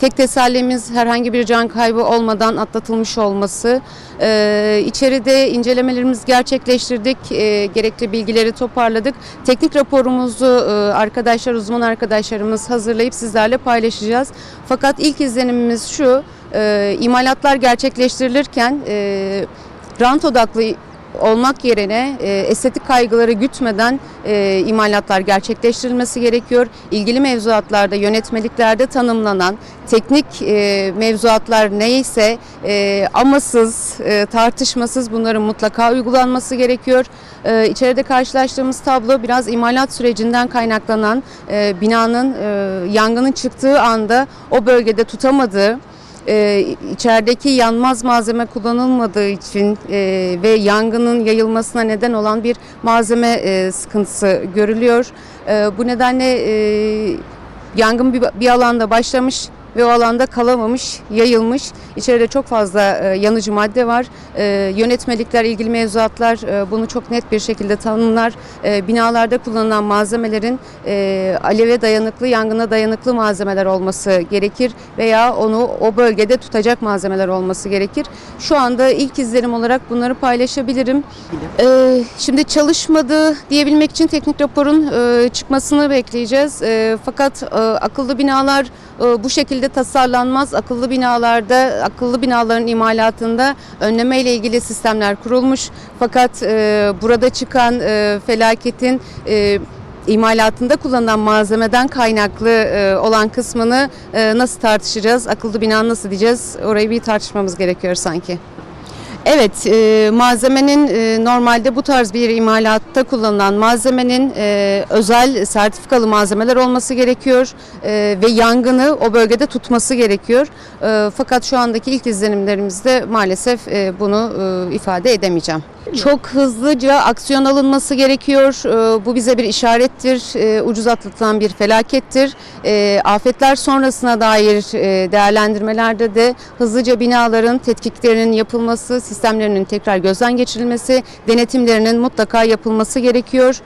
tek tesellimiz herhangi bir can kaybı olmadan atlatılmış olması. Ee, içeride incelemelerimizi gerçekleştirdik, ee, gerekli bilgileri toparladık. Teknik raporumuzu e, arkadaşlar, uzman arkadaşlarımız hazırlayıp sizlerle paylaşacağız. Fakat ilk izlenimimiz şu, e, imalatlar gerçekleştirilirken e, rant odaklı olmak yerine e, estetik kaygıları gütmeden e, imalatlar gerçekleştirilmesi gerekiyor. İlgili mevzuatlarda, yönetmeliklerde tanımlanan teknik e, mevzuatlar neyse e, amasız, e, tartışmasız bunların mutlaka uygulanması gerekiyor. E, içeride karşılaştığımız tablo biraz imalat sürecinden kaynaklanan e, binanın e, yangının çıktığı anda o bölgede tutamadığı e, içerideki yanmaz malzeme kullanılmadığı için e, ve yangının yayılmasına neden olan bir malzeme e, sıkıntısı görülüyor. E, bu nedenle e, yangın bir, bir alanda başlamış ve o alanda kalamamış, yayılmış. İçeride çok fazla e, yanıcı madde var. E, yönetmelikler, ilgili mevzuatlar e, bunu çok net bir şekilde tanımlar. Binalarda kullanılan malzemelerin aleve dayanıklı, yangına dayanıklı malzemeler olması gerekir veya onu o bölgede tutacak malzemeler olması gerekir. Şu anda ilk izlenim olarak bunları paylaşabilirim. Şimdi çalışmadı diyebilmek için teknik raporun çıkmasını bekleyeceğiz. Fakat akıllı binalar bu şekilde tasarlanmaz. Akıllı binalarda, akıllı binaların imalatında önleme ile ilgili sistemler kurulmuş. Fakat e, burada çıkan e, felaketin e, imalatında kullanılan malzemeden kaynaklı olan kısmını nasıl tartışacağız? Akıllı bina nasıl diyeceğiz? Orayı bir tartışmamız gerekiyor sanki. Evet, e, malzemenin e, normalde bu tarz bir imalatta kullanılan malzemenin e, özel sertifikalı malzemeler olması gerekiyor e, ve yangını o bölgede tutması gerekiyor. E, fakat şu andaki ilk izlenimlerimizde maalesef e, bunu e, ifade edemeyeceğim. Çok hızlıca aksiyon alınması gerekiyor. E, bu bize bir işarettir. E, ucuz atlatılan bir felakettir. E, afetler sonrasına dair e, değerlendirmelerde de hızlıca binaların tetkiklerinin yapılması, sistemlerinin tekrar gözden geçirilmesi, denetimlerinin mutlaka yapılması gerekiyor.